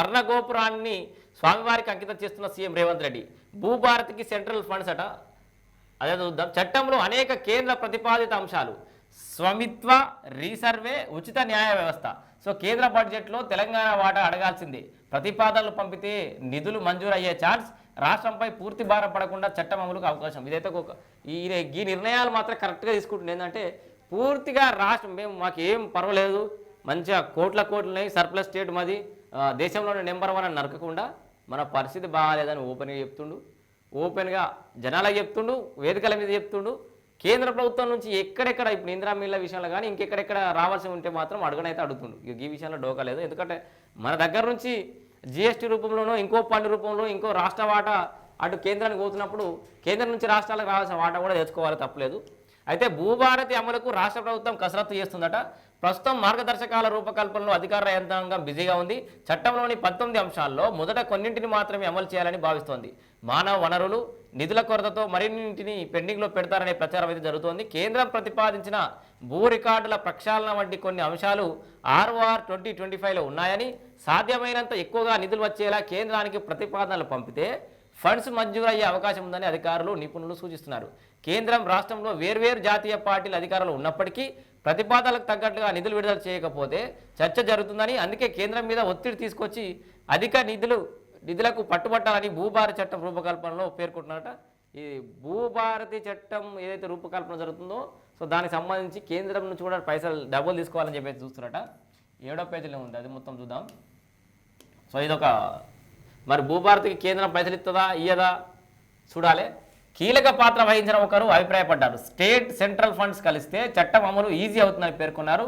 స్వర్ణగోపురాన్ని స్వామివారికి అంకితం చేస్తున్న సీఎం రేవంత్ రెడ్డి. భూభారత్కి సెంట్రల్ ఫండ్స్ అట. అదే చూద్దాం చట్టంలో అనేక కేంద్ర ప్రతిపాదిత అంశాలు. స్వమిత్వ రీసర్వే ఉచిత న్యాయ వ్యవస్థ. సో కేంద్ర బడ్జెట్లో తెలంగాణ వాటా అడగాల్సిందే. ప్రతిపాదనలు పంపితే నిధులు మంజూరయ్యే ఛాన్స్. రాష్ట్రంపై పూర్తి భారం పడకుండా చట్టం అమలుకు అవకాశం. ఇదైతే ఒక ఈ ఈ నిర్ణయాలు మాత్రం కరెక్ట్గా తీసుకుంటుంది ఏంటంటే పూర్తిగా రాష్ట్రం మేము మాకు ఏం పర్వాలేదు. మంచిగా కోట్ల కోట్లు ఉన్నాయి సర్ప్లస్ స్టేట్ మాది. దేశంలోనే నెంబర్ వన్ అని నరకకుండా మన పరిస్థితి బాగాలేదని ఓపెన్గా చెప్తుండు. ఓపెన్గా జనాలకు చెప్తుండు వేదికల మీద చెప్తుండు. కేంద్ర ప్రభుత్వం నుంచి ఎక్కడెక్కడ ఇప్పుడు ఇందిరా మిల్ల విషయంలో కానీ ఇంకెక్కడెక్కడ రావాల్సి ఉంటే మాత్రం అడుగునైతే అడుగుతుండు. ఈ విషయంలో డోకా లేదు. ఎందుకంటే మన దగ్గర నుంచి జిఎస్టీ రూపంలోనో ఇంకో పన్ను రూపంలో ఇంకో రాష్ట్ర వాటా అటు కేంద్రానికి పోతున్నప్పుడు కేంద్రం నుంచి రాష్ట్రాలకు రావాల్సిన వాటా కూడా తెచ్చుకోవాలి తప్పలేదు. అయితే భూభారతి అమలుకు రాష్ట్ర ప్రభుత్వం కసరత్తు చేస్తుందట. ప్రస్తుతం మార్గదర్శకాల రూపకల్పనలో అధికార యంత్రాంగం బిజీగా ఉంది. చట్టంలోని పంతొమ్మిది అంశాల్లో మొదట కొన్నింటిని మాత్రమే అమలు చేయాలని భావిస్తోంది. మానవ వనరులు నిధుల కొరతతో మరిన్నింటిని పెండింగ్లో పెడతారనే ప్రచారం అయితే జరుగుతోంది. కేంద్రం ప్రతిపాదించిన భూ రికార్డుల ప్రక్షాళన వంటి కొన్ని అంశాలు ఆర్ఓఆర్ ట్వంటీ ట్వంటీ ఫైవ్లో ఉన్నాయని సాధ్యమైనంత ఎక్కువగా నిధులు వచ్చేలా కేంద్రానికి ప్రతిపాదనలు పంపితే ఫండ్స్ మంజూరయ్యే అవకాశం ఉందని అధికారులు నిపుణులు సూచిస్తున్నారు. కేంద్రం రాష్ట్రంలో వేర్వేరు జాతీయ పార్టీల అధికారులు ఉన్నప్పటికీ ప్రతిపాదనలకు తగ్గట్టుగా నిధులు విడుదల చేయకపోతే చర్చ జరుగుతుందని అందుకే కేంద్రం మీద ఒత్తిడి తీసుకొచ్చి అధిక నిధులు నిధులకు పట్టుబట్టాలని భూభారతి చట్టం రూపకల్పనలో పేర్కొంటున్నట ఈ భూభారతి చట్టం ఏదైతే రూపకల్పన జరుగుతుందో సో దానికి సంబంధించి కేంద్రం నుంచి కూడా పైసలు డబ్బులు తీసుకోవాలని చెప్పేసి చూస్తున్నారట. ఏడో పేజీలో ఉంది అది మొత్తం చూద్దాం. సో ఇదొక మరి భూభారతికి కేంద్రం పైసలు ఇస్తుందా ఇయ్యదా? చూడాలి. కీలక పాత్ర వహించిన ఒకరు అభిప్రాయపడ్డారు. స్టేట్ సెంట్రల్ ఫండ్స్ కలిస్తే చట్టం అమలు ఈజీ అవుతుందని పేర్కొన్నారు.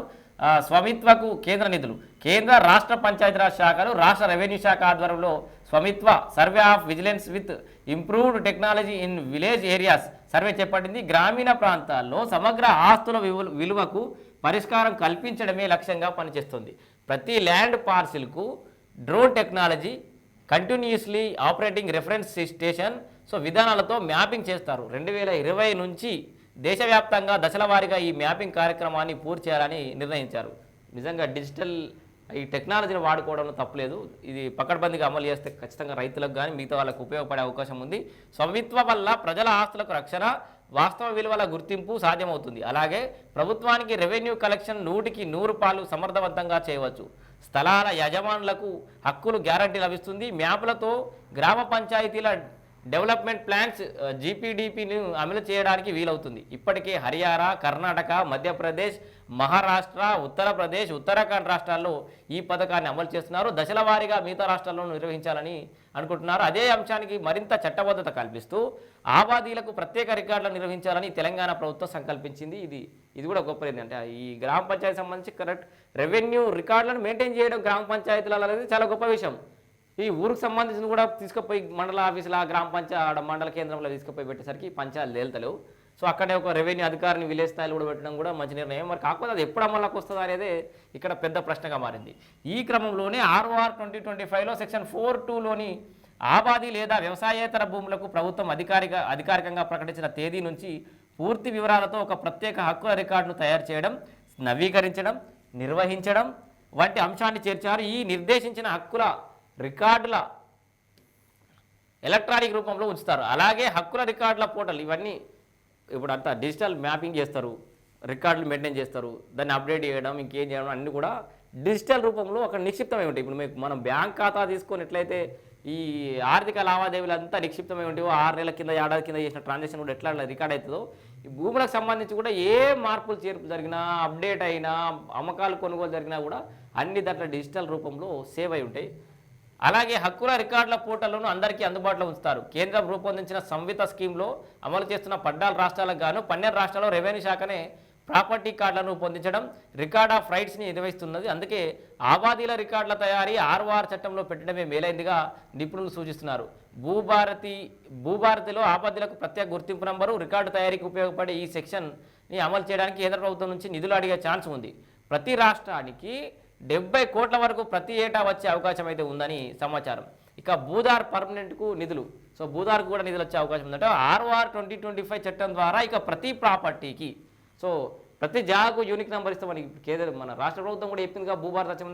స్వమిత్వకు కేంద్ర నిధులు. కేంద్ర రాష్ట్ర పంచాయతీరాజ్ శాఖలు రాష్ట్ర రెవెన్యూ శాఖ ఆధ్వర్యంలో Svamitva survey of vigilance with improved technology in village areas survey చేపట్టింది. గ్రామీణ ప్రాంతాల్లో సమగ్ర ఆస్తుల విలువకు పరిష్కారం కల్పించడమే లక్ష్యంగా పనిచేస్తుంది. ప్రతి land పార్సిల్కు drone technology continuously operating reference station so విధానాలతో మ్యాపింగ్ చేస్తారు. రెండు వేల ఇరవై నుంచి దేశవ్యాప్తంగా దశల వారీగా ఈ మ్యాపింగ్ కార్యక్రమాన్ని పూర్తి చేయాలని నిర్ణయించారు. నిజంగా డిజిటల్ ఈ టెక్నాలజీని వాడుకోవడంలో తప్పలేదు. ఇది పకడ్బందీగా అమలు చేస్తే ఖచ్చితంగా రైతులకు కానీ మిగతా వాళ్ళకు ఉపయోగపడే అవకాశం ఉంది. స్వమిత్వ వల్ల ప్రజల ఆస్తులకు రక్షణ వాస్తవ విలువల గుర్తింపు సాధ్యమవుతుంది. అలాగే ప్రభుత్వానికి రెవెన్యూ కలెక్షన్ నూటికి నూరు పాలు సమర్థవంతంగా చేయవచ్చు. స్థలాల యజమానులకు హక్కులు గ్యారంటీ లభిస్తుంది. మ్యాపులతో గ్రామ పంచాయతీల డెవలప్మెంట్ ప్లాన్స్ జీపీడీపీని అమలు చేయడానికి వీలవుతుంది. ఇప్పటికే హర్యానా కర్ణాటక మధ్యప్రదేశ్ మహారాష్ట్ర ఉత్తరప్రదేశ్ ఉత్తరాఖండ్ రాష్ట్రాల్లో ఈ పథకాన్ని అమలు చేస్తున్నారు. దశల వారీగా మిగతా రాష్ట్రాల్లో నిర్వహించాలని అనుకుంటున్నారు. అదే అంశానికి మరింత చట్టబద్ధత కల్పిస్తూ ఆబాదీలకు ప్రత్యేక రికార్డులు నిర్వహించాలని తెలంగాణ ప్రభుత్వం సంకల్పించింది. ఇది ఇది కూడా గొప్ప అంటే ఈ గ్రామ పంచాయతీ సంబంధించి కరెక్ట్ రెవెన్యూ రికార్డులను మెయింటైన్ చేయడం గ్రామ పంచాయతీలలో అనేది చాలా గొప్ప విషయం. ఈ ఊరికి సంబంధించిన కూడా తీసుకుపోయి మండల ఆఫీసుల గ్రామ పంచాయతీ మండల కేంద్రంలో తీసుకుపోయి పెట్టేసరికి పంచాయతీలు తేలుతలేవు. సో అక్కడే ఒక రెవెన్యూ అధికారిని విలేజ్ స్థాయిలో కూడా పెట్టడం కూడా మంచి నిర్ణయం. మరి కాకపోతే అది ఎప్పుడు అమల్లోకి వస్తుంది అనేది ఇక్కడ పెద్ద ప్రశ్నగా మారింది. ఈ క్రమంలోనే ఆర్ఓఆర్ ట్వంటీ ట్వంటీ ఫైవ్లో సెక్షన్ ఫోర్ టూలోని ఆబాది లేదా వ్యవసాయేతర భూములకు ప్రభుత్వం అధికారిక అధికారికంగా ప్రకటించిన తేదీ నుంచి పూర్తి వివరాలతో ఒక ప్రత్యేక హక్కు రికార్డును తయారు చేయడం నవీకరించడం నిర్వహించడం వంటి అంశాన్ని చేర్చారు. ఈ నిర్దేశించిన హక్కుల రికార్డుల ఎలక్ట్రానిక్ రూపంలో ఉంచుతారు. అలాగే హక్కుల రికార్డుల పోర్టల్ ఇవన్నీ ఇప్పుడు అంతా డిజిటల్ మ్యాపింగ్ చేస్తారు. రికార్డులు మెయింటైన్ చేస్తారు. దాన్ని అప్డేట్ చేయడం ఇంకేం చేయడం అన్నీ కూడా డిజిటల్ రూపంలో ఒక నిక్షిప్తమై ఉంటాయి. ఇప్పుడు మీకు మనం బ్యాంక్ ఖాతా తీసుకొని ఎట్లయితే ఈ ఆర్థిక లావాదేవీలు అంతా నిక్షిప్తమై ఉంటాయో ఆరు నెలల కింద ఏడాది కింద చేసిన ట్రాన్సాక్షన్ కూడా ఎట్లా రికార్డ్ అవుతుందో ఈ భూములకు సంబంధించి కూడా ఏ మార్పులు చేర్పు జరిగినా అప్డేట్ అయినా అమ్మకాలు కొనుగోలు జరిగినా కూడా అన్ని దాంట్లో డిజిటల్ రూపంలో సేవ్ అయి ఉంటాయి. అలాగే హక్కుల రికార్డుల పోర్టల్ను అందరికీ అందుబాటులో ఉంచుతారు. కేంద్రం రూపొందించిన సంవిత స్కీమ్లో అమలు చేస్తున్న పద్నాలుగు రాష్ట్రాలకు గాను పన్నెండు రాష్ట్రాల్లో రెవెన్యూ శాఖనే ప్రాపర్టీ కార్డులను రూపొందించడం రికార్డ్ ఆఫ్ రైట్స్ని నిర్వహిస్తున్నది. అందుకే ఆబాదీల రికార్డుల తయారీ ఆర్ఓఆర్ చట్టంలో పెట్టడమే మేలైందిగా నిపుణులు సూచిస్తున్నారు. భూభారతి భూభారతిలో ఆబాదీలకు ప్రత్యేక గుర్తింపు నంబరు రికార్డు తయారీకి ఉపయోగపడే ఈ సెక్షన్ని అమలు చేయడానికి కేంద్ర ప్రభుత్వం నుంచి నిధులు అడిగే ఛాన్స్ ఉంది. ప్రతి రాష్ట్రానికి డెబ్బై కోట్ల వరకు ప్రతి ఏటా వచ్చే అవకాశం అయితే ఉందని సమాచారం. ఇక భూదార్ పర్మనెంట్కు నిధులు. సో భూదార్కు కూడా నిధులు వచ్చే అవకాశం ఉందంటే. ఆర్ఓఆర్ ట్వంటీ ట్వంటీ ఫైవ్ చట్టం ద్వారా ఇక ప్రతి ప్రాపర్టీకి. సో ప్రతి జాగాకు యూనిక్ నెంబర్ ఇస్తామని కేంద్ర మన రాష్ట్ర ప్రభుత్వం కూడా చెప్పిందిగా భూభారత వచ్చి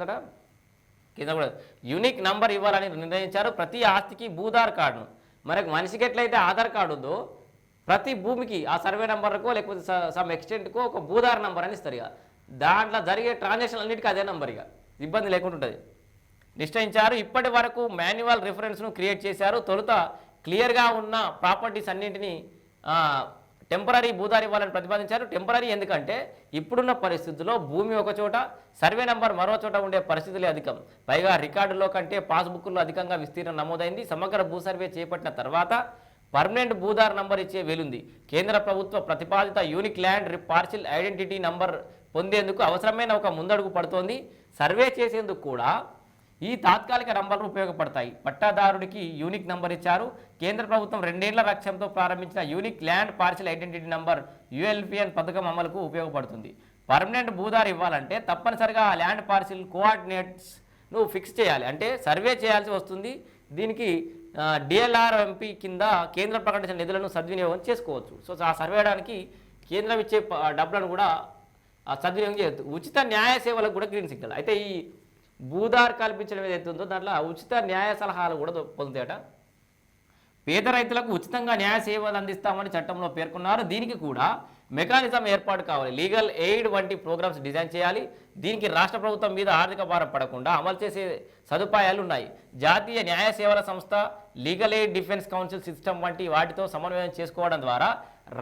కింద కూడా యూనిక్ నంబర్ ఇవ్వాలని నిర్ణయించారు ప్రతి ఆస్తికి భూధార్ కార్డును. మరి మనిషికి ఎట్లయితే ఆధార్ కార్డు ఉందో ప్రతి భూమికి ఆ సర్వే నెంబర్కో లేకపోతే సమ్ ఎక్స్టెంట్కో ఒక భూధార్ నెంబర్ అని ఇస్తారు ఇక. దాంట్లో జరిగే ట్రాన్సాక్షన్ అన్నిటికీ అదే నంబర్ ఇక. ఇబ్బంది లేకుండా ఉంటుంది. నిశ్చయించారు. ఇప్పటి వరకు మాన్యువల్ రిఫరెన్స్ను క్రియేట్ చేశారు. తొలుత క్లియర్గా ఉన్న ప్రాపర్టీస్ అన్నింటినీ టెంపరీ భూదారి ఇవ్వాలని ప్రతిపాదించారు. టెంపరీ ఎందుకంటే ఇప్పుడున్న పరిస్థితుల్లో భూమి ఒక చోట సర్వే నెంబర్ మరో చోట ఉండే పరిస్థితులే అధికం. పైగా రికార్డులో కంటే పాస్బుక్లో అధికంగా విస్తీర్ణం నమోదైంది. సమగ్ర భూ సర్వే చేపట్టిన తర్వాత పర్మనెంట్ భూదార్ నంబర్ ఇచ్చే వెలుంది. కేంద్ర ప్రభుత్వ ప్రతిపాదిత unique land parcel identity number పొందేందుకు అవసరమైన ఒక ముందడుగు పడుతోంది. సర్వే చేసేందుకు కూడా ఈ తాత్కాలిక నంబర్లు ఉపయోగపడతాయి. పట్టాదారుడికి యూనిక్ నంబర్ ఇచ్చారు. కేంద్ర ప్రభుత్వం రెండేళ్ళ లక్ష్యంతో ప్రారంభించిన unique land parcel identity number ULPIN పథకం అమలుకు ఉపయోగపడుతుంది. పర్మనెంట్ భూదారు ఇవ్వాలంటే తప్పనిసరిగా ఆ ల్యాండ్ పార్సిల్ కోఆర్డినేట్స్ను ఫిక్స్ చేయాలి. అంటే సర్వే చేయాల్సి వస్తుంది. దీనికి డిఎల్ఆర్ ఎంపీ కింద కేంద్రం ప్రకటించిన నిధులను సద్వినియోగం చేసుకోవచ్చు. సో ఆ సర్వేయడానికి కేంద్రం ఇచ్చే డబ్బులను కూడా సద్వినియోగం చేయొద్దు. ఉచిత న్యాయ సేవలకు కూడా గ్రీన్ సిగ్నల్ అయితే ఈ భూదార్ కల్పించడం ఏదైతే ఉందో దాంట్లో ఉచిత న్యాయ సలహాలు కూడా పొందుతాయట. పేద రైతులకు ఉచితంగా న్యాయ సేవలు అందిస్తామని చట్టంలో పేర్కొన్నారు. దీనికి కూడా మెకానిజం ఏర్పాటు కావాలి. లీగల్ ఎయిడ్ వంటి ప్రోగ్రామ్స్ డిజైన్ చేయాలి. దీనికి రాష్ట్ర ప్రభుత్వం మీద ఆర్థిక భారం పడకుండా అమలు చేసే సదుపాయాలు ఉన్నాయి. జాతీయ న్యాయ సేవల సంస్థ legal aid defence counsel system వంటి వాటితో సమన్వయం చేసుకోవడం ద్వారా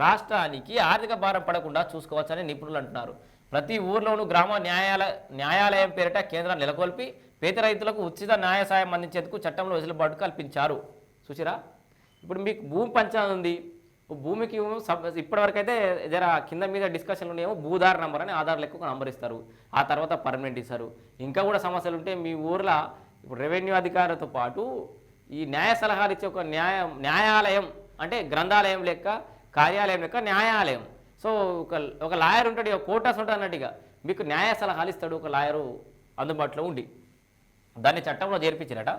రాష్ట్రానికి ఆర్థిక భారం పడకుండా చూసుకోవచ్చని నిపుణులు అంటున్నారు. ప్రతి ఊర్లోనూ గ్రామ న్యాయాల న్యాయాలయం పేరిట కేంద్రం నెలకొల్పి పేద రైతులకు ఉచిత న్యాయ సాయం అందించేందుకు చట్టంలో వెసులుబాటు కల్పించారు. చూసిరా? ఇప్పుడు మీకు భూమి పంచాయతీ ఉంది. భూమికి ఇప్పటివరకు అయితే జర కింద మీద డిస్కషన్లు ఉన్నాయేమో భూదార్ నంబర్ అని ఆధార్ లెక్క నంబర్ ఇస్తారు ఆ తర్వాత పర్మనెంట్ ఇస్తారు. ఇంకా కూడా సమస్యలు ఉంటే మీ ఊర్లో ఇప్పుడు రెవెన్యూ అధికారులతో పాటు ఈ న్యాయ సలహాలు ఇచ్చే ఒక న్యాయ న్యాయాలయం అంటే గ్రంథాలయం లెక్క కార్యాలయం లెక్క న్యాయాలయం సో ఒక ఒక లాయర్ ఉంటాడు ఇక కోటాస్ ఉంటాడు అన్నట్టుగా. మీకు న్యాయ సలహాలు ఇస్తాడు ఒక లాయరు అందుబాటులో ఉండి. దాన్ని చట్టంలో చేర్పించారట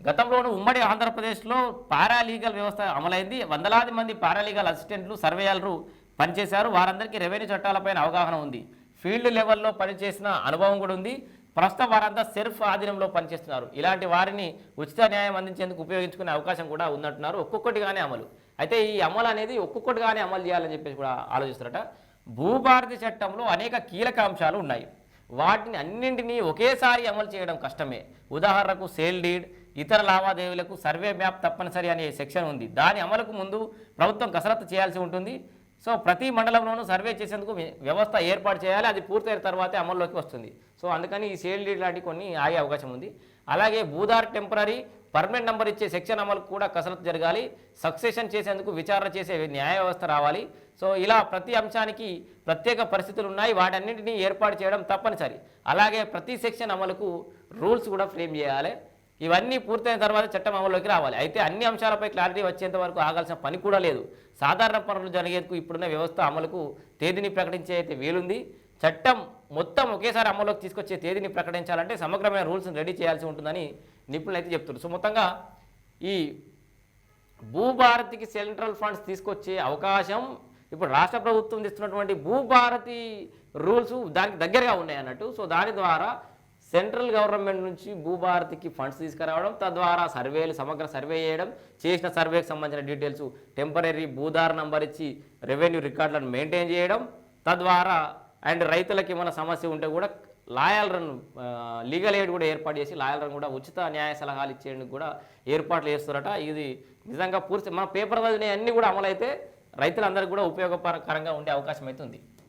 గతంలోనూ ఉమ్మడి ఆంధ్రప్రదేశ్లో పారాలీగల్ వ్యవస్థ అమలైంది. వందలాది మంది పారాలీగల్ అసిస్టెంట్లు సర్వేయర్లు పనిచేశారు. వారందరికీ రెవెన్యూ చట్టాలపైన అవగాహన ఉంది. ఫీల్డ్ లెవెల్లో పనిచేసిన అనుభవం కూడా ఉంది. ప్రస్తుతం వారంతా సెల్ఫ్ ఆధీనంలో పనిచేస్తున్నారు. ఇలాంటి వారిని ఉచిత న్యాయం అందించేందుకు ఉపయోగించుకునే అవకాశం కూడా ఉందంటున్నారు. ఒక్కొక్కటిగానే అమలు. అయితే ఈ అమలు అనేది ఒక్కొక్కటిగానే అమలు చేయాలని చెప్పేసి కూడా ఆలోచిస్తారట భూభారతి చట్టంలో అనేక కీలక అంశాలు ఉన్నాయి. వాటిని అన్నింటినీ ఒకేసారి అమలు చేయడం కష్టమే. ఉదాహరణకు సేల్ డీడ్ ఇతర లావాదేవీలకు సర్వే మ్యాప్ తప్పనిసరి అనే సెక్షన్ ఉంది. దాని అమలుకు ముందు ప్రభుత్వం కసరత్తు చేయాల్సి ఉంటుంది. సో ప్రతి మండలంలోనూ సర్వే చేసేందుకు వ్యవస్థ ఏర్పాటు చేయాలి. అది పూర్తయిన తర్వాతే అమల్లోకి వస్తుంది. సో అందుకని ఈ సేల్ డీడ్ లాంటి కొన్ని ఆగే అవకాశం ఉంది. అలాగే భూదార్ టెంపరీ పర్మనెంట్ నెంబర్ ఇచ్చే సెక్షన్ అమలు కూడా కసరత్తు జరగాలి. సక్సెషన్ చేసేందుకు విచారణ చేసే న్యాయ వ్యవస్థ రావాలి. సో ఇలా ప్రతి అంశానికి ప్రత్యేక పరిస్థితులు ఉన్నాయి. వాటన్నింటినీ ఏర్పాటు చేయడం తప్పనిసరి. అలాగే ప్రతి సెక్షన్ అమలుకు రూల్స్ కూడా ఫ్రేమ్ చేయాలి. ఇవన్నీ పూర్తయిన తర్వాత చట్టం అమల్లోకి రావాలి. అయితే అన్ని అంశాలపై క్లారిటీ వచ్చేంత వరకు ఆగాల్సిన పని కూడా లేదు. సాధారణ పనులు జరిగేందుకు ఇప్పుడున్న వ్యవస్థ అమలుకు తేదీని ప్రకటించే అయితే వీలుంది. చట్టం మొత్తం ఒకేసారి అమల్లోకి తీసుకొచ్చే తేదీని ప్రకటించాలంటే సమగ్రమైన రూల్స్ని రెడీ చేయాల్సి ఉంటుందని నిపుణులు అయితే చెప్తున్నారు. సో మొత్తంగా ఈ భూభారతికి సెంట్రల్ ఫండ్స్ తీసుకొచ్చే అవకాశం ఇప్పుడు రాష్ట్ర ప్రభుత్వం తెస్తున్నటువంటి భూభారతి రూల్స్ దానికి దగ్గరగా ఉన్నాయి అన్నట్టు. సో దాని ద్వారా సెంట్రల్ గవర్నమెంట్ నుంచి భూభారతికి ఫండ్స్ తీసుకురావడం తద్వారా సర్వేలు సమగ్ర సర్వే చేయడం చేసిన సర్వేకి సంబంధించిన డీటెయిల్స్ టెంపరీ భూదార్ నంబర్ ఇచ్చి రెవెన్యూ రికార్డులను మెయింటైన్ చేయడం తద్వారా అండ్ రైతులకి ఏమైనా సమస్య ఉంటే కూడా లాయర్లను లీగల్ ఎయిడ్ కూడా ఏర్పాటు చేసి లాయల్ రన్ కూడా ఉచిత న్యాయ సలహాలు ఇచ్చేందుకు కూడా ఏర్పాట్లు చేస్తారట ఇది నిజంగా పూర్తి మన పేపర్ చదివినవి అన్నీ కూడా అమలైతే రైతులందరికీ కూడా ఉపయోగకరంగా ఉండే అవకాశం అయితే ఉంది